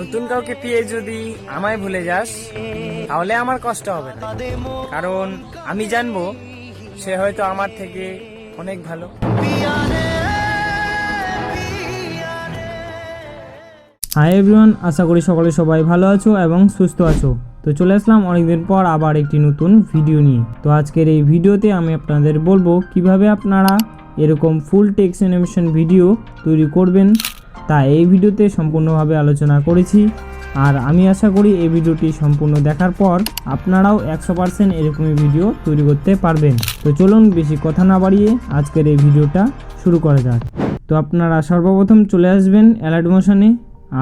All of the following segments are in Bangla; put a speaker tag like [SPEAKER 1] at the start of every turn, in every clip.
[SPEAKER 1] নতুন কাউকে পেয়ে যদি আমায় ভুলে যাস তাহলে আমার কষ্ট হবে না। কারণ আমি জানব সে হয়তো আমার থেকে অনেক ভালো।
[SPEAKER 2] হাই এভরিওয়ান আশা করি সকলে সবাই ভালো আছো এবং সুস্থ আছো। তো চলে আসলাম অনেকদিন পর আবার একটি নতুন ভিডিও নিয়ে। তো আজকের এই ভিডিওতে আমি আপনাদের বলব কীভাবে আপনারা এরকম ফুল টেক্সট অ্যানিমেশন ভিডিও তৈরি করবেন তা এই ভিডিওতে সম্পূর্ণভাবে আলোচনা করেছি। আর আমি আশা করি এই ভিডিওটি সম্পূর্ণ দেখার পর আপনারাও একশো পার্সেন্ট এরকমই ভিডিও তৈরি করতে পারবেন। তো চলুন বেশি কথা না বাড়িয়ে আজকের এই ভিডিওটা শুরু করা যাক। তো আপনারা সর্বপ্রথম চলে আসবেন অ্যালার্ট মোশনে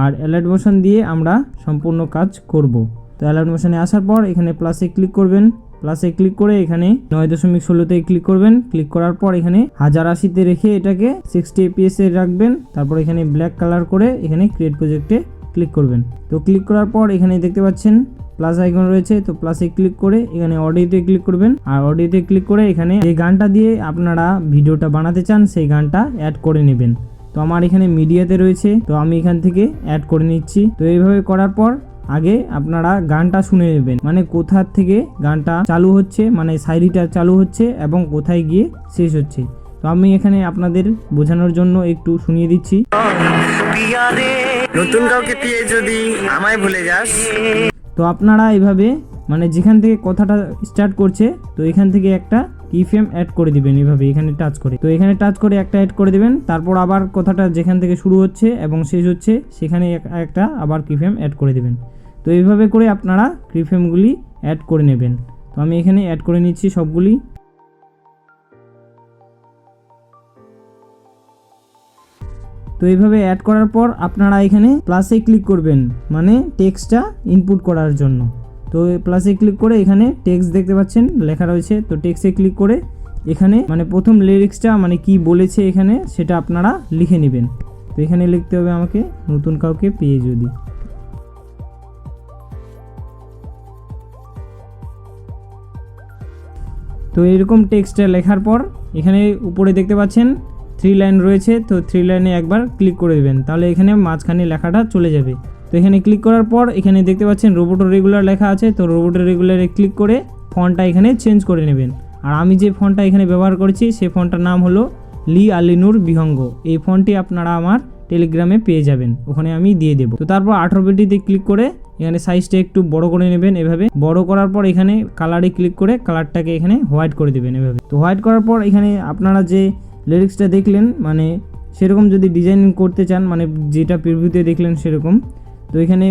[SPEAKER 2] আর অ্যালার্ট মোশন দিয়ে আমরা সম্পূর্ণ কাজ করব। তো অ্যালার্ট মোশনে আসার পর এখানে প্লাসে ক্লিক করবেন। প্লাসে ক্লিক করে এখানে নয় দশমিক ষোলোতে ক্লিক করবেন। ক্লিক করার পর এখানে হাজার আশিতে রেখে এটাকে সিক্সটি এপিএস এ রাখবেন। তারপর এখানে ব্ল্যাক কালার করে এখানে ক্রিয়েট প্রজেক্টে ক্লিক করবেন। তো ক্লিক করার পর এখানে দেখতে পাচ্ছেন প্লাস আইকন রয়েছে। তো প্লাসে ক্লিক করে এখানে অডিওতে ক্লিক করবেন। আর অডিওতে ক্লিক করে এখানে যে গানটা দিয়ে আপনারা ভিডিওটা বানাতে চান, সেই গানটা অ্যাড করে নেবেন। তো আমার এখানে মিডিয়াতে রয়েছে। তো আমি এখান থেকে অ্যাড করে নিচ্ছি। তো এইভাবে করার পর আগে আপনারা গানটা শুনে নেবেন। মানে কোথা থেকে গানটা চালু হচ্ছে মানে সাইরিটা চালু হচ্ছে এবং কোথায় গিয়ে শেষ হচ্ছে। তো আমি এখানে আপনাদের বোঝানোর জন্য একটু শুনিয়ে দিচ্ছি।
[SPEAKER 1] নতুন কাউকে পেয়ে যদি আমায় ভুলে যাস
[SPEAKER 2] তো আপনারা এভাবে মানে যেখান থেকে কথাটা স্টার্ট করছে, তো এখান থেকে একটা কিফ্রেম অ্যাড করে দিবেন এভাবে, এখানে টাচ করে। তো এখানে টাচ করে একটা অ্যাড করে দিবেন, তারপর আবার কথাটা যেখান থেকে শুরু হচ্ছে এবং শেষ হচ্ছে, সেখানে এক- একটা আবার কিফ্রেম অ্যাড করে দিবেন। তো এইভাবে করে আপনারা ক্রিফেমগুলি অ্যাড করে নেবেন। তো আমি এখানে অ্যাড করে নিচ্ছি সবগুলি। তো এইভাবে অ্যাড করার পর আপনারা এখানে প্লাসে ক্লিক করবেন মানে টেক্সটটা ইনপুট করার জন্য। তো প্লাসে ক্লিক করে এখানে টেক্সট দেখতে পাচ্ছেন, লেখা রয়েছে। তো টেক্সটে ক্লিক করে এখানে মানে প্রথম লিরিক্সটা মানে কি বলেছে এখানে, সেটা আপনারা লিখে নেবেন। তো এখানে লিখতে হবে আমাকে, নতুন কাউকে পেয়ে যদি। তো এরকম টেক্সটটা লেখার পর, এখানে উপরে দেখতে পাচ্ছেন থ্রি লাইন রয়েছে, তো থ্রি লাইনে একবার ক্লিক করে দেবেন। তাহলে এখানে মাঝখানে লেখাটা চলে যাবে। তো এখানে ক্লিক করার পর এখানে দেখতে পাচ্ছেন রোবোটো রেগুলার লেখা আছে, তো রোবোটো রেগুলারে ক্লিক করে ফন্টটা এখানে চেঞ্জ করে নেবেন। আর আমি যে ফন্টটা এখানে ব্যবহার করেছি সেই ফন্টটার নাম হলো লি আলিনুর বিহঙ্গ। এই ফন্টটি আপনারা আমার টেলিগ্রামে পেয়ে যাবেন। ওখানে আমি দিয়ে দেবো। তো তারপর আঠারো বিটিতে ক্লিক করে এখানে সাইজটা একটু বড় করে নেবেন এভাবে। বড় করার পর এখানে কালারে ক্লিক করে কালারটাকে এখানে হোয়াইট করে দেবেন এভাবে। তো হোয়াইট করার পর এখানে আপনারা যে লিরিক্সটা দেখলেন মানে সেরকম যদি ডিজাইন করতে চান মানে যেটা প্রিভিউতে দেখলেন সেরকম। তো এখানে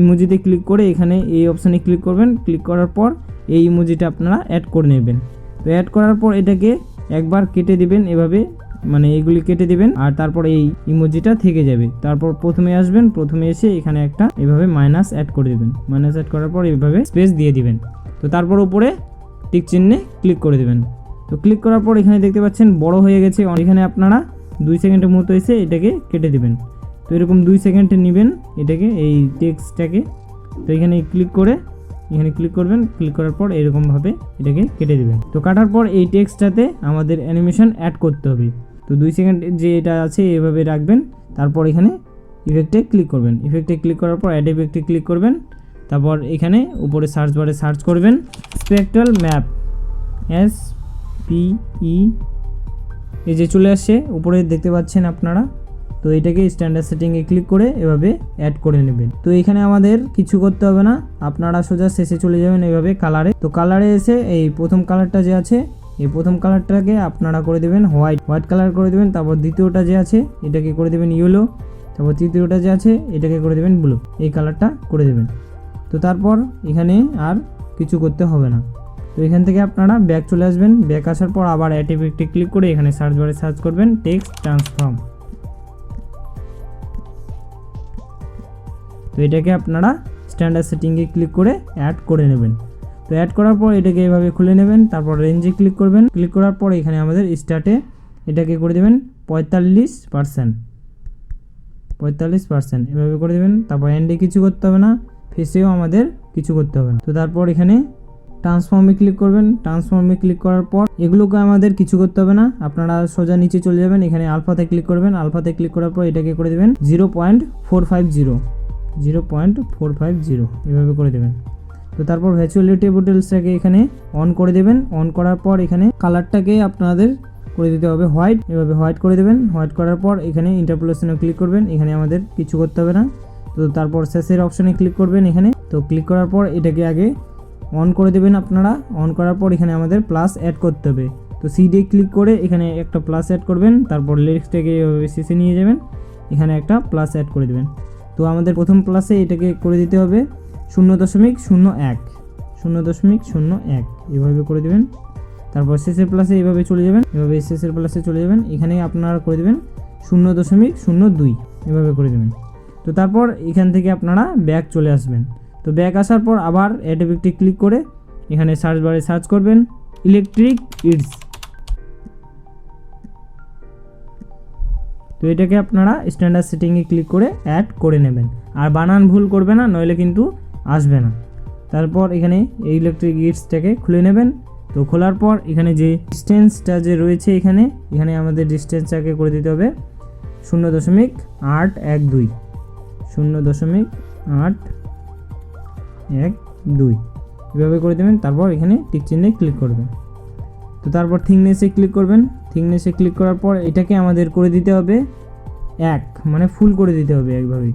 [SPEAKER 2] ইমোজিতে ক্লিক করে এখানে এই অপশানে ক্লিক করবেন। ক্লিক করার পর এই ইমোজিটা আপনারা অ্যাড করে নেবেন। তো অ্যাড করার পর এটাকে একবার কেটে দিবেন এভাবে মানে এইগুলি কেটে দিবেন আর তারপর এই ইমোজিটা থেকে যাবে। তারপর প্রথমে আসবেন, প্রথমে এসে এখানে একটা এভাবে মাইনাস অ্যাড করে দেবেন। মাইনাস অ্যাড করার পর এইভাবে স্পেস দিয়ে দিবেন। তো তারপর উপরে টিক চিহ্নে ক্লিক করে দেবেন। তো ক্লিক করার পর এখানে দেখতে পাচ্ছেন বড় হয়ে গেছে। এখানে আপনারা দুই সেকেন্ডের মতো এসে এটাকে কেটে দিবেন। তো এরকম দুই সেকেন্ডে নেবেন এটাকে, এই টেক্সটটাকে। তো এখানে ক্লিক করে, এখানে ক্লিক করবেন ক্লিক করার পর এরকমভাবে এটাকে কেটে দেবেন। তো কাটার পর এই টেক্সটটাতে আমাদের অ্যানিমেশন অ্যাড করতে হবে। তো দুই সেকেন্ড যে এটা আছে এভাবে রাখবেন, তারপর এখানে ইফেক্টে ক্লিক করবেন। ইফেক্টে ক্লিক করার পর অ্যাড ইফেক্টে ক্লিক করবেন, তারপর এখানে উপরে সার্চ বারে সার্চ করবেন। Spectral map S P E এই যে চলে আসছে উপরে দেখতে পাচ্ছেন আপনারা। তো এটাকে স্ট্যান্ডার্ড সেটিংয়ে ক্লিক করে এভাবে অ্যাড করে নেবেন। তো এখানে আমাদের কিছু করতে হবে না। আপনারা সোজা শেষে চলে যাবেন এভাবে কালারে তো কালারে এসে এই প্রথম কালারটা যে আছে, এই প্রথম কালারটাকে আপনারা করে দেবেন হোয়াইট হোয়াইট কালার করে দেবেন, তারপর দ্বিতীয়টা যে আছে, এটাকে করে দেবেন ইয়েলো তারপর তৃতীয়টা যে আছে, এটাকে করে দেবেন ব্লু এই কালারটা করে দেবেন। তো তারপর এখানে আর কিছু করতে হবে না। তো এখান থেকে আপনারা ব্যাক চলে আসবেন। ব্যাক আসার পর আবার অ্যাট ইফেক্টে ক্লিক করে এখানে সার্চ বারে সার্চ করবেন টেক্সট ট্রান্সফর্ম। তো এটাকে আপনারা স্ট্যান্ডার্ড সেটিংয়ে ক্লিক করে অ্যাড করে নেবেন। তো অ্যাড করার পর এটাকে এভাবে খুলে নেবেন, তারপর রেঞ্জে ক্লিক করবেন। ক্লিক করার পর এখানে আমাদের স্টার্টে এটাকে করে দেবেন পঁয়তাল্লিশ পার্সেন্ট পঁয়তাল্লিশ পার্সেন্ট এভাবে করে দেবেন। তারপর এন্ডে কিছু করতে হবে না ফেসেও আমাদের কিছু করতে হবে না। তো তারপর এখানে ট্রান্সফর্মে ক্লিক করবেন। ট্রান্সফর্মে ক্লিক করার পর এগুলোকে আমাদের কিছু করতে হবে না। আপনারা সোজা নিচে চলে যাবেন। এখানে আলফাতে ক্লিক করবেন। আলফাতে ক্লিক করার পর এটাকে করে দেবেন zero point four five zero zero point four five zero এভাবে করে দেবেন। তো তারপর ভ্যাচুয়ালিটি বুটেলসটাকে এখানে অন করে দেবেন। অন করার পর এখানে কালারটাকে আপনাদের করে দিতে হবে হোয়াইট এভাবে হোয়াইট করে দেবেন। হোয়াইট করার পর এখানে ইন্টারপোলেশনে ক্লিক করবেন। এখানে আমাদের কিছু করতে হবে না। তো তারপর শেষের অপশনে ক্লিক করবেন এখানে। তো ক্লিক করার পর এটাকে আগে অন করে দেবেন আপনারা। অন করার পর এখানে আমাদের প্লাস অ্যাড করতে হবে। তো সি দিয়ে ক্লিক করে এখানে একটা প্লাস অ্যাড করবেন, তারপর লিরিক্সটাকে এভাবে শেষে নিয়ে যাবেন। এখানে একটা প্লাস অ্যাড করে দেবেন। তো আমাদের প্রথম প্লাসে এটাকে করে দিতে হবে শূন্য দশমিক শূন্য এক। শূন্য দশমিক শূন্য এক। এভাবে করে দেবেন। তারপর শেষের প্লাসে এভাবে চলে যাবেন। এভাবে শেষের প্লাসে চলে যাবেন। এখানে আপনারা করে দেবেন শূন্য দশমিক শূন্য দুই। এভাবে করে দেবেন। তো তারপর এখান থেকে আপনারা ব্যাক চলে আসবেন। তো ব্যাক আসার পর আবার অ্যাডোবিকটি ক্লিক করে এখানে সার্চ বারে সার্চ করবেন ইলেকট্রিক ইটস তো এটাকে আপনারা স্ট্যান্ডার্ড সেটিংয়ে ক্লিক করে অ্যাড করে নেবেন। আর বানান ভুল করবে না, নইলে কিন্তু আসবে না। তারপর এখানে এই ইলেকট্রিক গিটসটাকে খুলে নেবেন। তো খোলার পর এখানে যে ডিস্টেন্সটা যে রয়েছে এখানে এখানে আমাদের ডিস্টেন্সটাকে করে দিতে হবে। শূন্য দশমিক আট এক দুই। শূন্য দশমিক আট এক, দুই। এভাবে করে দেবেন, তারপর এখানে টিক চিহ্নে ক্লিক করবেন। তো তারপর থিকনেসে ক্লিক করবেন। থিকনেসে ক্লিক করার পর এটাকে আমাদের করে দিতে হবে এক মানে ফুল করে দিতে হবে একভাবেই।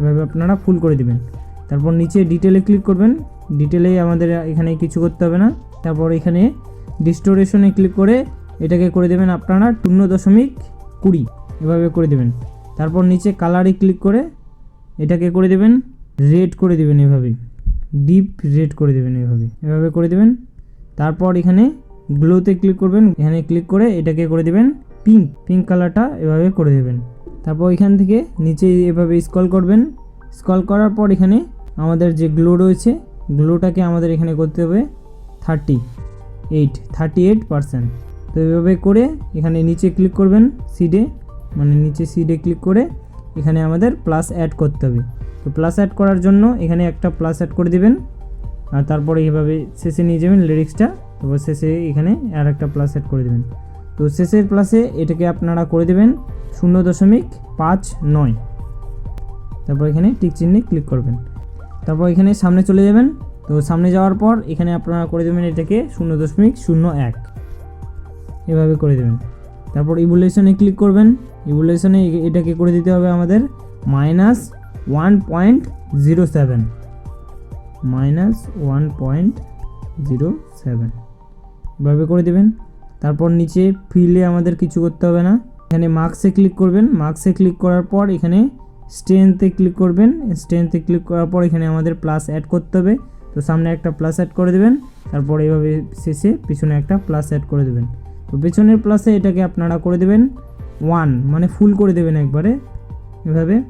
[SPEAKER 2] এভাবে আপনারা ফুল করে দিবেন। তারপর নিচে ডিটেলে ক্লিক করবেন। ডিটেলে আমাদের এখানে কিছু করতে হবে না। তারপর এখানে ডিস্টোরেশনে ক্লিক করে এটাকে করে দেবেন আপনারা শূন্য দশমিক কুড়ি। এভাবে করে দেবেন। তারপর নিচে কালারে ক্লিক করে এটাকে করে দেবেন। রেড করে দেবেন এভাবে ডিপ রেড করে দেবেন এভাবে। এভাবে করে দেবেন। তারপর এখানে গ্লোতে ক্লিক করবেন। এখানে ক্লিক করে এটাকে করে দেবেন পিঙ্ক পিঙ্ক কালারটা এভাবে করে দেবেন। তারপর এখান থেকে নিচে এভাবে স্ক্রল করবেন। স্ক্রল করার পর এখানে আমাদের যে গ্লো রয়েছে গ্লোটাকে আমাদের এখানে করতে হবে thirty eight thirty eight percent তো এভাবে করে এখানে নিচে ক্লিক করবেন সিডে মানে নিচে সিডে ক্লিক করে এখানে আমাদের প্লাস অ্যাড করতে হবে। তো প্লাস অ্যাড করার জন্য এখানে একটা প্লাস অ্যাড করে দিবেন। আর তারপরে এইভাবে শেষে নিয়ে যাবেন লিরিক্সটা তারপর শেষে এখানে আর একটা প্লাস অ্যাড করে দেবেন। তো শেষের প্লাসে এটাকে আপনারা করে দেবেন শূন্য দশমিক পাঁচ নয়। তারপর এখানে টিক চিহ্নে ক্লিক করবেন। তারপর এখানে সামনে চলে যাবেন। তো সামনে যাওয়ার পর এখানে আপনারা করে দেবেন এটাকে শূন্য দশমিক শূন্য এক। এভাবে করে দেবেন। তারপর ইভুলেশনে ক্লিক করবেন। ইভুলেশনে এটাকে করে দিতে হবে আমাদের minus one point zero seven minus one point zero seven এভাবে করে দেবেন। তারপর নিচে ফিলে আমাদের কিছু করতে হবে না। এখানে মার্কসে ক্লিক করবেন। মার্কসে ক্লিক করার পর এখানে স্ট্রেংথে ক্লিক করবেন। স্ট্রেংথে ক্লিক করার পর এখানে আমাদের প্লাস অ্যাড করতে হবে। তো সামনে একটা প্লাস অ্যাড করে দেবেন। তারপর এইভাবে শেষে পিছনে একটা প্লাস অ্যাড করে দেবেন। তো পেছনের প্লাসে এটাকে আপনারা করে দেবেন। ওয়ান মানে ফুল করে দেবেন একবারে। এভাবে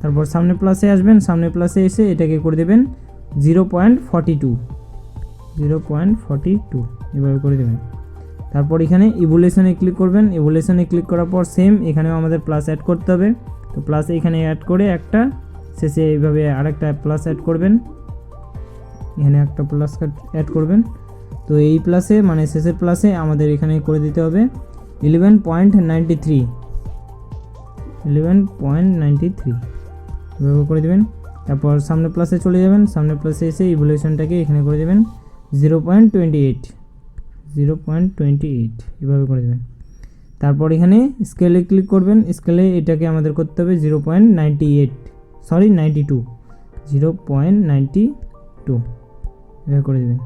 [SPEAKER 2] তারপর সামনে প্লাসে আসবেন, সামনে প্লাসে এসে এটাকে করে দেবেন zero point forty two zero point forty two এভাবে করে দেবেন। তারপর এখানে ইভুলেশনে ক্লিক করবেন ইভুলেশনে ক্লিক করার পর সেম এখানেও আমাদের প্লাস অ্যাড করতে হবে। তো প্লাস এখানে অ্যাড করে একটা, শেষে এইভাবে আরেকটা প্লাস অ্যাড করবেন। এখানে একটা প্লাস অ্যাড করবেন। তো এই প্লাসে মানে শেষের প্লাসে আমাদের এখানে করে দিতে হবে eleven point ninety three eleven point ninety three এভাবে করে দেবেন। তারপর সামনে প্লাসে চলে যাবেন। সামনে প্লাসে এসে ইভলিউশনটাকে এখানে করে দেবেন। Zero point twenty eight zero point twenty eight এভাবে করে দেবেন। তারপর এখানে স্কেলে ক্লিক করবেন। স্কেলে এটাকে আমাদের করতে হবে zero point ninety eight sorry ninety two zero point ninety two এভাবে করে দেবেন।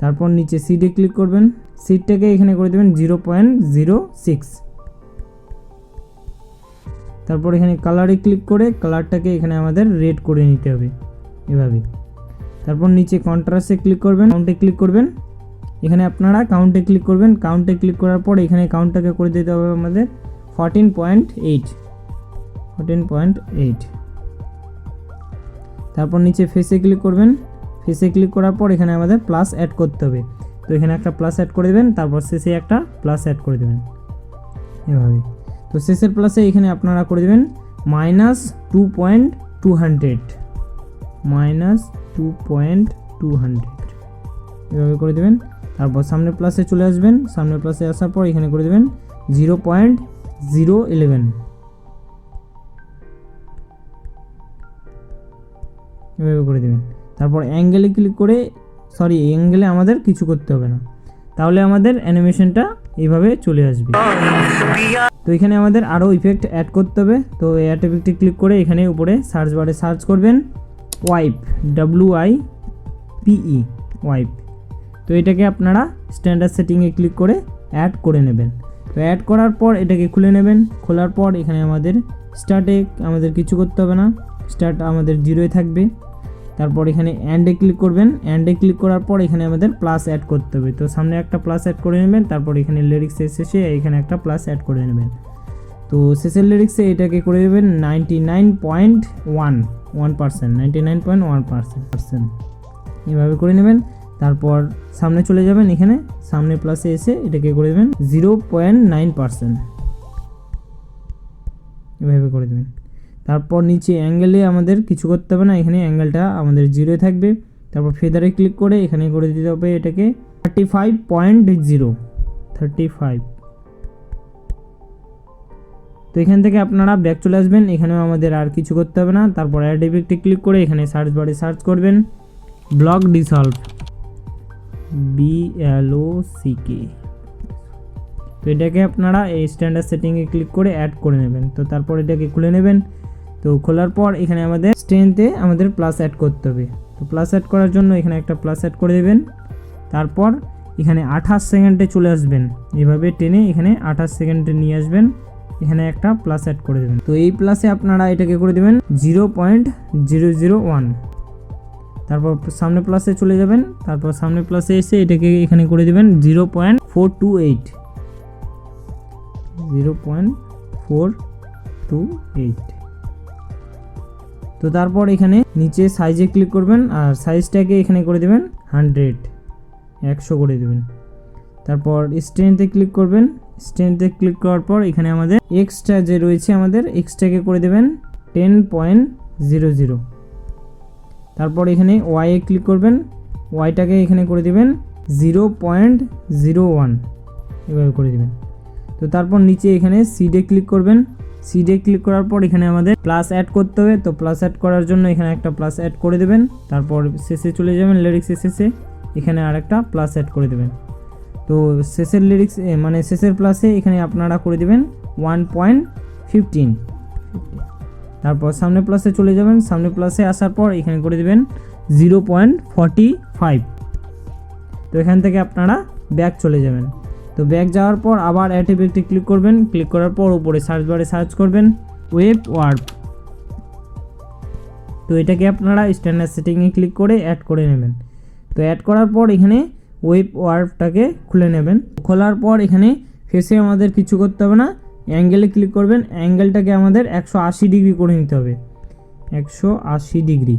[SPEAKER 2] তারপর নিচে সিডে ক্লিক করবেন। সিটটাকে এখানে করে দেবেন জিরো পয়েন্ট জিরো সিক্স তারপর এখানে কালারে ক্লিক করে কালারটাকে এখানে আমাদের রেড করে নিতে হবে, এভাবে। তারপর নিচে কন্ট্রাস্টে ক্লিক করবেন কাউন্টে ক্লিক করবেন। এখানে আপনারা কাউন্টে ক্লিক করবেন কাউন্টে ক্লিক করার পর এখানে কাউন্টটাকে করে দিতে হবে আমাদের fourteen point eight fourteen point eight তারপর নিচে ফেসে ক্লিক করবেন ফেসে ক্লিক করার পর এখানে আমাদের প্লাস অ্যাড করতে হবে। তো এখানে একটা প্লাস অ্যাড করে দেবেন, তারপর শেষে একটা প্লাস অ্যাড করে দেবেন। এভাবে। তো শেষের প্লাসে এখানে আপনারা করে দেবেন minus two point two hundred minus two point two hundred এভাবে করে দেবেন। তারপর সামনে প্লাসে চলে আসবেন। সামনে প্লাসে আসার পর এখানে করে দেবেন জিরো পয়েন্ট জিরো ইলেভেন এভাবে করে দেবেন। তারপর অ্যাঙ্গেলে ক্লিক করে সরি অ্যাঙ্গেলে আমাদের কিছু করতে হবে না। তাহলে আমাদের অ্যানিমেশনটা এইভাবে চলে আসবে। তো এখানে আমাদের আরও ইফেক্ট অ্যাড করতে হবে। তো এই অ্যাড ইফেক্টে ক্লিক করে এখানে উপরে সার্চ বারে সার্চ করবেন wipe W I P E wipe এটাকে আপনারা স্ট্যান্ডার্ড সেটিংয়ে ক্লিক করে অ্যাড করে নেবেন। তো অ্যাড করার পর এটাকে খুলে নেবেন। খোলার পর এখানে আমাদের স্টার্টে আমাদের কিছু করতে হবে না। স্টার্ট আমাদের জিরোয় থাকবে। তারপর এখানে অ্যান্ডে ক্লিক করবেন। অ্যান্ডে ক্লিক করার পর এখানে আমাদের প্লাস অ্যাড করতে হবে। তো সামনে একটা প্লাস অ্যাড করে নেবেন, তারপর এখানে লিরিক্সে শেষে এখানে একটা প্লাস অ্যাড করে নেবেন। তো শেষের লিরিক্সে এটাকে করে দেবেন ninety nine point one one percent ninety nine point one percent percent এভাবে করে নেবেন। তারপর সামনে চলে যাবেন এখানে। সামনে প্লাসে এসে এটাকে করে দেবেন জিরো পয়েন্ট নাইন পার্সেন্ট এভাবে করে দেবেন। তারপর নিচে অ্যাঙ্গেলে আমাদের কিছু করতে হবে না, এখানে অ্যাঙ্গেলটা আমাদের জিরোয় থাকবে। তারপর ফেদারে ক্লিক করে এখানে করে দিতে হবে এটাকে। Thirty five point zero thirty five তো এখান থেকে আপনারা ব্যাক চলে আসবেন, এখানেও আমাদের আর কিছু করতে হবে না। তারপর অ্যাড ইফেক্টে ক্লিক করে এখানে সার্চ বারে সার্চ করবেন। Block dissolve B L O C K তো এটাকে আপনারা এই স্ট্যান্ডার্ড সেটিংয়ে ক্লিক করে অ্যাড করে নেবেন। তো তারপর এটাকে খুলে নেবেন। তো খোলার পর এখানে আমাদের স্ট্রেনতে আমাদের প্লাস অ্যাড করতে হবে। তো প্লাস অ্যাড করার জন্য এখানে একটা প্লাস অ্যাড করে দেবেন। তারপর এখানে আঠাশ সেকেন্ডে চলে আসবেন। এভাবে টেনে এখানে আঠাশ সেকেন্ডে নিয়ে আসবেন। এখানে একটা প্লাস অ্যাড করে দেবেন। তো এই প্লাসে আপনারা এটাকে করে দেবেন zero point zero zero one তারপর সামনে প্লাসে চলে যাবেন। তারপর সামনে প্লাসে এসে এটাকে এখানে করে দেবেন zero point four two eight zero point four two eight তো তারপর এখানে নিচে সাইজে ক্লিক করবেন আর সাইজটাকে এখানে করে দেবেন হান্ড্রেড একশো করে দেবেন। তারপর স্ট্রেনতে ক্লিক করবেন। স্ট্রেনতে ক্লিক করার পর এখানে আমাদের এক্সট্রা যে রয়েছে আমাদের এক্সট্রাকে করে দেবেন টেন পয়েন্ট জিরো জিরো তারপর এখানে ওয়াইয়ে ক্লিক করবেন। ওয়াইটাকে এখানে করে দেবেন জিরো পয়েন্ট জিরো ওয়ান এভাবে করে দেবেন। তো তারপর নিচে এখানে সিডে ক্লিক করবেন। সিডে ক্লিক করার পর এখানে আমাদের প্লাস অ্যাড করতে হবে। তো প্লাস অ্যাড করার জন্য এখানে একটা প্লাস অ্যাড করে দেবেন। তারপর শেষে চলে যাবেন লিরিক্সের শেষে। এখানে আর একটা প্লাস অ্যাড করে দেবেন। তো শেষের লিরিক্স মানে শেষের প্লাসে এখানে আপনারা করে দেবেন ওয়ান পয়েন্ট ফিফটিন তারপর সামনে প্লাসে চলে যাবেন। সামনে প্লাসে আসার পর এখানে করে দেবেন জিরো পয়েন্ট ফর্টি ফাইভ তো এখান থেকে আপনারা ব্যাক চলে যাবেন। তো ব্যাক যাওয়ার পর আবার অ্যাড ইফেক্টে ক্লিক করবেন। ক্লিক করার পর উপরে সার্চ বারে সার্চ করবেন ওয়েব ওয়ার্প তো এটাকে আপনারা স্ট্যান্ডার্ড সেটিংয়ে ক্লিক করে অ্যাড করে নেবেন। তো অ্যাড করার পর এখানে ওয়েব ওয়ার্পটাকে খুলে নেবেন। খোলার পর এখানে ফেসে আমাদের কিছু করতে হবে না। অ্যাঙ্গেলে ক্লিক করবেন। অ্যাঙ্গেলটাকে আমাদের একশো আশি ডিগ্রি করে নিতে হবে। একশো আশি ডিগ্রি।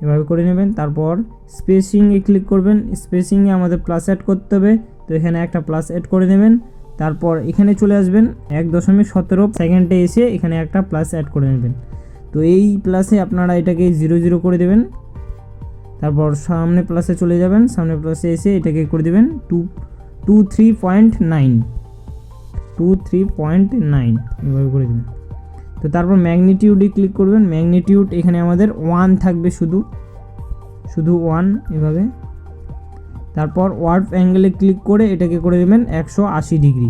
[SPEAKER 2] এভাবে করে নেবেন। তারপর স্পেসিংয়ে ক্লিক করবেন। স্পেসিংয়ে আমাদের প্লাস অ্যাড করতে হবে। তো এখানে একটা প্লাস অ্যাড করে নেবেন। তারপর এখানে চলে আসবেন এক দশমিক সতেরো সেকেন্ডে এসে এখানে একটা প্লাস অ্যাড করে নেবেন। তো এই প্লাসে আপনারা এটাকে জিরো জিরো করে দেবেন। তারপর সামনে প্লাসে চলে যাবেন। সামনে প্লাসে এসে এটাকে করে দেবেন two two three point nine two three point nine এভাবে করে দেবেন। তো তারপর ম্যাগনিটিউডে ক্লিক করবেন। ম্যাগনিটিউড এখানে আমাদের ওয়ান থাকবে শুধু। শুধু ওয়ান এভাবে। তারপর ওয়ার্ড অ্যাঙ্গেলে ক্লিক করে এটাকে করে দেবেন একশো আশি ডিগ্রি।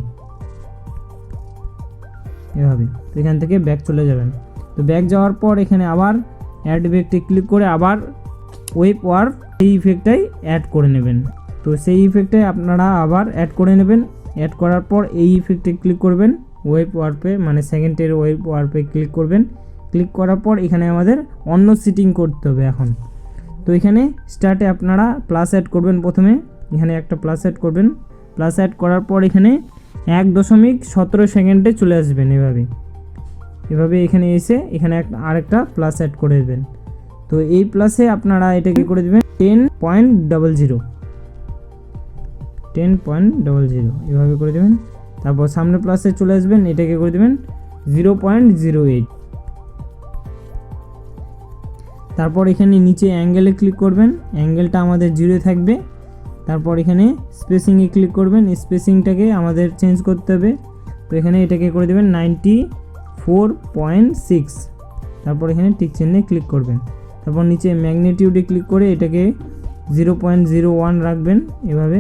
[SPEAKER 2] এভাবে, তো এখান থেকে ব্যাক চলে যাবেন। তো ব্যাক যাওয়ার পর এখানে আবার অ্যাড ইফেক্টে ক্লিক করে আবার ওয়েব ওয়ার্ক এই ইফেক্টটাই অ্যাড করে নেবেন। তো সেই ইফেক্টটাই আপনারা আবার অ্যাড করে নেবেন। অ্যাড করার পর এই ইফেক্টে ক্লিক করবেন ওয়েব ওয়ার্পে মানে সেকেন্ডের ওয়েব ওয়ার্পে ক্লিক করবেন। ক্লিক করার পর এখানে আমাদের অন্য সিটিং করতে হবে এখন। তো এখানে স্টার্টে আপনারা প্লাস অ্যাড করবেন প্রথমে। এখানে একটা প্লাস অ্যাড করবেন। প্লাস অ্যাড করার পর এখানে এক দশমিক সতেরো সেকেন্ডে চলে আসবেন এভাবে। এভাবে এখানে এসে এখানে একটা আরেকটা প্লাস অ্যাড করে দেবেন। তো এই প্লাসে আপনারা এটাকে করে দেবেন ten point double zero ten point double zero এভাবে করে দেবেন। তারপর সামনে প্লাসে চলে আসবেন, এটাকে করে দেবেন জিরো পয়েন্ট জিরো এইট তারপর এখানে নিচে অ্যাঙ্গেলে ক্লিক করবেন। অ্যাঙ্গেলটা আমাদের জিরো থাকবে। তারপর এখানে স্পেসিংয়ে ক্লিক করবেন। স্পেসিংটাকে আমাদের চেঞ্জ করতে হবে। তো এখানে এটাকে করে দেবেন নাইনটি ফোর পয়েন্ট সিক্স তারপর এখানে টিক চিহ্নে ক্লিক করবেন। তারপর নিচে ম্যাগনেটিউডে ক্লিক করে এটাকে জিরো পয়েন্ট জিরো ওয়ান রাখবেন এভাবে।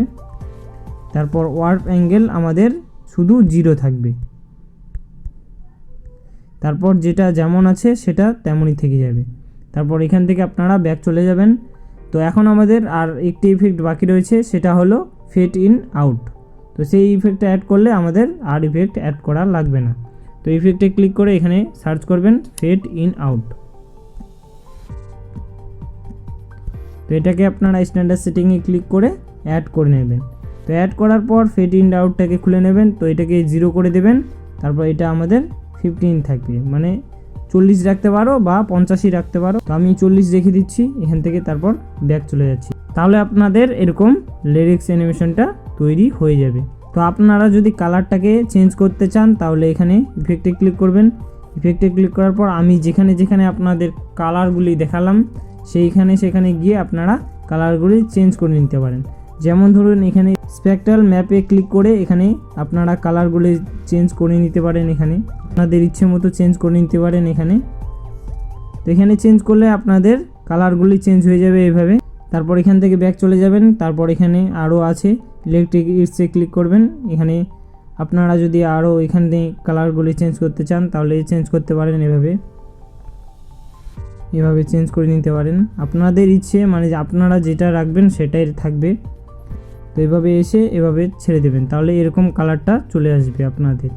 [SPEAKER 2] তারপর ওয়ার্প অ্যাঙ্গেল আমাদের শুধু জিরো থাকবে। তারপর যেটা যেমন আছে সেটা তেমনই থেকে যাবে। তারপর এখান থেকে আপনারা ব্যাক চলে যাবেন। তো এখন আমাদের আর একটি ইফেক্ট বাকি রয়েছে, সেটা হলো ফেট ইন আউট তো সেই ইফেক্টটা অ্যাড করলে আমাদের আর ইফেক্ট অ্যাড করা লাগবে না। তো ইফেক্টে ক্লিক করে এখানে সার্চ করবেন ফেট ইন আউট তো এটাকে আপনারা স্ট্যান্ডার্ড সেটিংয়ে ক্লিক করে অ্যাড করে নেবেন। তো অ্যাড করার পর ফেট ইন আউটটাকে খুলে নেবেন। তো এটাকে জিরো করে দেবেন। তারপর এটা আমাদের ফিফটিন থাকবে। মানে চল্লিশ রাখতে পারো বা পঞ্চাশই রাখতে পারো। তো আমি চল্লিশ রেখে দিচ্ছি, এখান থেকে তারপর ব্যাক চলে যাচ্ছি। তাহলে আপনাদের এরকম লিরিক্স অ্যানিমেশনটা তৈরি হয়ে যাবে। তো আপনারা যদি কালারটাকে চেঞ্জ করতে চান, তাহলে এখানে ইফেক্টে ক্লিক করবেন। ইফেক্টে ক্লিক করার পর আমি যেখানে যেখানে আপনাদের কালারগুলি দেখালাম, সেইখানে সেখানে গিয়ে আপনারা কালারগুলি চেঞ্জ করে নিতে পারেন। যেমন ধরুন এখানে স্পেকট্রাল ম্যাপে ক্লিক করে এখানে আপনারা কালারগুলি চেঞ্জ করে নিতে পারেন এখানে। আপনাদের ইচ্ছে মতো চেঞ্জ করে নিতে পারেন এখানে। তো এখানে চেঞ্জ করলে আপনাদের কালারগুলি চেঞ্জ হয়ে যাবে এভাবে। তারপর এখান থেকে ব্যাক চলে যাবেন, তারপর এখানে আরও আছে। ইলেকট্রিক ইটসে ক্লিক করবেন, এখানে আপনারা যদি আরও এখানে কালারগুলি চেঞ্জ করতে চান, তাহলে চেঞ্জ করতে পারেন এভাবে। এভাবে চেঞ্জ করে নিতে পারেন। আপনাদের ইচ্ছে মানে আপনারা যেটা রাখবেন সেটাই থাকবে। তো এভাবে এসে এভাবে ছেড়ে দেবেন। তাহলে এরকম কালারটা চলে আসবে আপনাদের।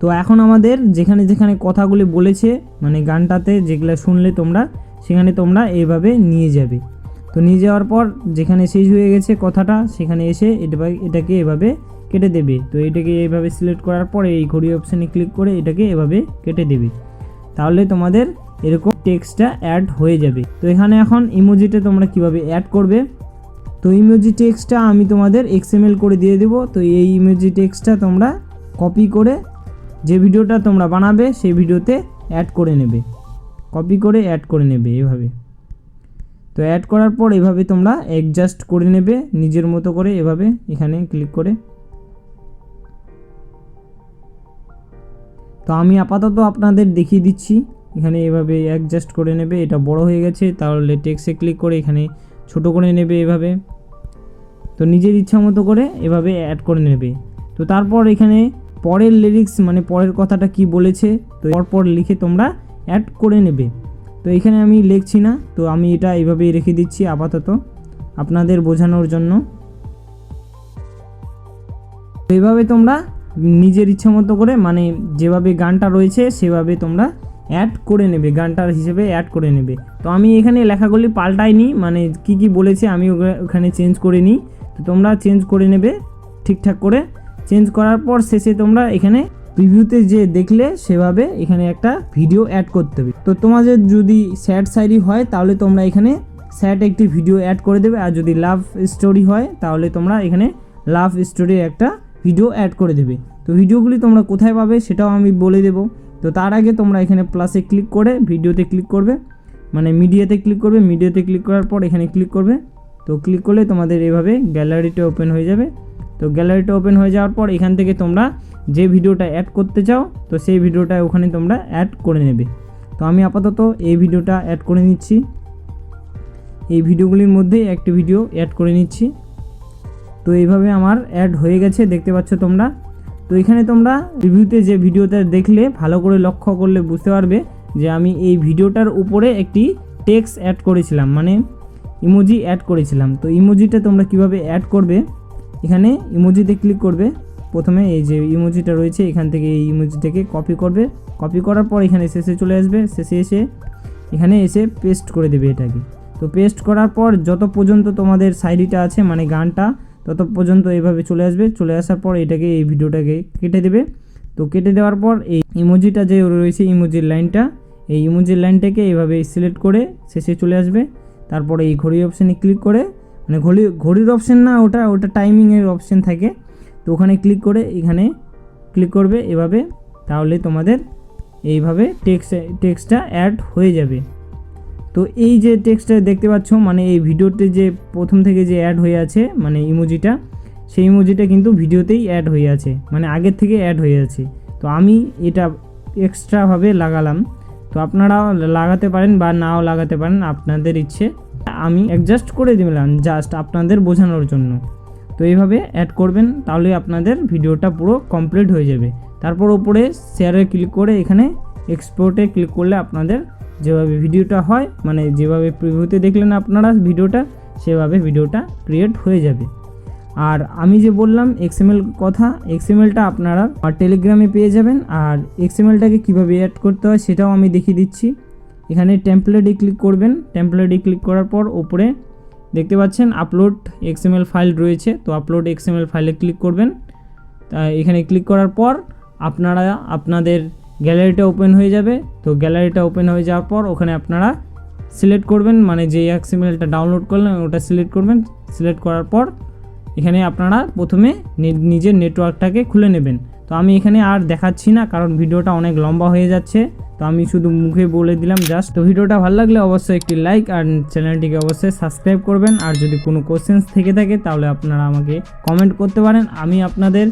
[SPEAKER 2] তো এখন আমাদের যেখানে যেখানে কথাগুলি বলেছে মানে গানটাতে যেগুলো শুনলে তোমরা, সেখানে তোমরা এইভাবে নিয়ে যাবে। তো নিয়ে যাওয়ার পর যেখানে শেষ হয়ে গেছে কথাটা, সেখানে এসে এটা এটাকে এভাবে কেটে দেবে। তো এটাকে এইভাবে সিলেক্ট করার পরে এই ঘড়ি অপশানে ক্লিক করে এটাকে এভাবে কেটে দেবে। তাহলে তোমাদের এরকম টেক্সটটা অ্যাড হয়ে যাবে। তো এখানে এখন ইমোজিটা তোমরা কীভাবে অ্যাড করবে? তো ইমোজি টেক্সটটা আমি তোমাদের এক্সএমএল করে দিয়ে দেবো। তো এই ইমোজি টেক্সটটা তোমরা কপি করে যে ভিডিওটা তোমরা বানাবে, সেই ভিডিওতে অ্যাড করে নেবে। কপি করে অ্যাড করে নেবে এভাবে। তো অ্যাড করার পর এভাবে তোমরা অ্যাডজাস্ট করে নেবে, নিজের মতো করে এভাবে এখানে ক্লিক করে। তো আমি আপাতত আপনাদের দেখিয়ে দিচ্ছি। এখানে এভাবে অ্যাডজাস্ট করে নেবে, এটা বড় হয়ে গেছে, তাহলে টেক্সে ক্লিক করে এখানে ছোট করে নেবে এভাবে। তো নিজের ইচ্ছা মতো করে এভাবে অ্যাড করে নেবে। তো তারপর এখানে পরের লিরিক্স মানে পরের কথাটা কি বলেছে, তো পরপর লিখে তোমরা অ্যাড করে নেবে। তো এখানে আমি লিখছি না, তো আমি এটা এইভাবেই রেখে দিচ্ছি আপাতত আপনাদের বোঝানোর জন্য। তো এইভাবে তোমরা নিজের ইচ্ছা মতো করে মানে যেভাবে গানটা রয়েছে, সেভাবে তোমরা অ্যাড করে নেবে গানটার হিসেবে অ্যাড করে নেবে। তো আমি এখানে লেখাগুলি পাল্টাইনি মানে কি কি বলেছে আমি ওখানে চেঞ্জ করে নিই। তো তোমরা চেঞ্জ করে নেবে, ঠিকঠাক করে। চেঞ্জ করার পর শেষে তোমরা এখানে প্রিভিউতে যে দেখলে সেভাবে এখানে একটা ভিডিও অ্যাড করতে হবে। তো তোমাদের যদি স্যাড সাইরি হয়, তাহলে তোমরা এখানে স্যাড একটি ভিডিও অ্যাড করে দেবে। আর যদি লাভ স্টোরি হয়, তাহলে তোমরা এখানে লাভ স্টোরির একটা ভিডিও অ্যাড করে দেবে। তো ভিডিওগুলি তোমরা কোথায় পাবে, সেটাও আমি বলে দেবো। তো তার আগে তোমরা এখানে প্লাসে ক্লিক করে ভিডিওতে ক্লিক করবে। মানে মিডিয়াতে ক্লিক করবে মিডিয়াতে ক্লিক করার পর এখানে ক্লিক করবে। তো ক্লিক করলে তোমাদের এভাবে গ্যালারিটা ওপেন হয়ে যাবে। তো গ্যালারিটা ওপেন হয়ে যাওয়ার পর এখান থেকে তোমরা যে ভিডিওটা অ্যাড করতে চাও, তো সেই ভিডিওটা ওখানে তোমরা অ্যাড করে নেবে। তো আমি আপাতত এই ভিডিওটা অ্যাড করে নিচ্ছি। এই ভিডিওগুলির মধ্যেই একটি ভিডিও অ্যাড করে নিচ্ছি। তো এইভাবে আমার অ্যাড হয়ে গেছে, দেখতে পাচ্ছ তোমরা। তো এখানে তোমরা রিভিউতে যে ভিডিওটা দেখলে, ভালো করে লক্ষ্য করলে বুঝতে পারবে যে আমি এই ভিডিওটার উপরে একটি টেক্সট অ্যাড করেছিলাম মানে ইমোজি অ্যাড করেছিলাম। তো ইমোজিটা তোমরা কীভাবে অ্যাড করবে? এখানে ইমোজিতে ক্লিক করবে। প্রথমে এই যে ইমোজিটা রয়েছে, এখান থেকে এই ইমোজিটাকে কপি করবে। কপি করার পর এখানে শেষে চলে আসবে। শেষে এসে এখানে এসে পেস্ট করে দেবে এটাকে। তো পেস্ট করার পর যত পর্যন্ত তোমাদের সাইডিটা আছে মানে গানটা তত পর্যন্ত এইভাবে চলে আসবে। চলে আসার পর এটাকে এই ভিডিওটাকে কেটে দেবে। তো কেটে দেওয়ার পর এই ইমোজিটা যে রয়েছে ইমোজির লাইনটা, এই ইমোজির লাইনটাকে এইভাবে সিলেক্ট করে শেষে চলে আসবে। তারপরে এই ঘড়ি অপশানে ক্লিক করে মানে ঘড়ি, ঘড়ির অপশান না, ওটা ওটা টাইমিংয়ের অপশান থাকে। তো ওখানে ক্লিক করে এখানে ক্লিক করবে এভাবে, তাহলে তোমাদের এইভাবে টেক্সট, টেক্সটটা অ্যাড হয়ে যাবে। তো এই যে টেক্সটটা দেখতে পাচ্ছ মানে এই ভিডিওতে যে প্রথম থেকে যে অ্যাড হয়ে আছে মানে ইমোজিটা সেই ইমোজিটা কিন্তু ভিডিওতেই অ্যাড হয়ে আছে মানে আগের থেকে অ্যাড হয়ে আছে। তো আমি এটা এক্সট্রাভাবে লাগালাম। তো আপনারাও লাগাতে পারেন বা নাও লাগাতে পারেন, আপনাদের ইচ্ছে। আমি অ্যাডজাস্ট করে দিলাম জাস্ট আপনাদের বোঝানোর জন্য। তো এইভাবে অ্যাড করবেন, তাহলে আপনাদের ভিডিওটা পুরো কমপ্লিট হয়ে যাবে। তারপর ওপরে শেয়ারে ক্লিক করে এখানে এক্সপোর্টে ক্লিক করলে আপনাদের যেভাবে ভিডিওটা হয় মানে যেভাবে প্রিভিউতে দেখলেন আপনারা ভিডিওটা, সেভাবে ভিডিওটা ক্রিয়েট হয়ে যাবে। আর আমি যে বললাম এক্সএমএল কথা এক্সএমএলটা আপনারা টেলিগ্রামে পেয়ে যাবেন, আর এক্সএমএলটাকে কীভাবে অ্যাড করতে হয় সেটাও আমি দেখিয়ে দিচ্ছি। এখানে টেমপ্লেটে ক্লিক করবেন টেমপ্লেটে ক্লিক করার পর ওপরে দেখতে পাচ্ছেন আপলোড এক্সএমএল ফাইল রয়েছে, তো আপলোড এক্সএমএল ফাইলে ক্লিক করবেন। তা এখানে ক্লিক করার পর আপনারা, আপনাদের গ্যালারিটা ওপেন হয়ে যাবে। তো গ্যালারিটা ওপেন হয়ে যাওয়ার পর ওখানে আপনারা সিলেক্ট করবেন মানে যে অ্যাক্সিমেলটা ডাউনলোড করলেন ওটা সিলেক্ট করবেন। সিলেক্ট করার পর এখানে আপনারা প্রথমে নিজের নেটওয়ার্কটাকে খুলে নেবেন। তো আমি এখানে আর দেখাচ্ছি না কারণ ভিডিওটা অনেক লম্বা হয়ে যাচ্ছে। তো আমি শুধু মুখে বলে দিলাম জাস্ট তো ভিডিওটা ভালো লাগলে অবশ্যই একটি লাইক আর চ্যানেলটিকে অবশ্যই সাবস্ক্রাইব করবেন। আর যদি কোনো কোশ্চেন্স থেকে থাকে, তাহলে আপনারা আমাকে কমেন্ট করতে পারেন। আমি আপনাদের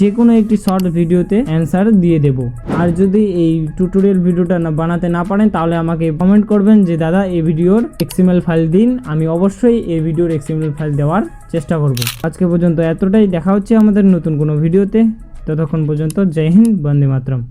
[SPEAKER 2] যে কোনো একটি শর্ট ভিডিওতে অ্যান্সার দিয়ে দেব। আর যদি এই টিউটোরিয়াল ভিডিওটা না বানাতে না পারেন, তাহলে আমাকে কমেন্ট করবেন যে, দাদা, এই ভিডিওর এক্সিমেল ফাইল দিন। আমি অবশ্যই এই ভিডিওর এক্সিমেল ফাইল দেওয়ার চেষ্টা করব। আজকে পর্যন্ত এতটাই। দেখা হচ্ছে আমাদের নতুন কোনো ভিডিওতে। ততক্ষণ পর্যন্ত জয় হিন্দ, বন্দে মাতরম।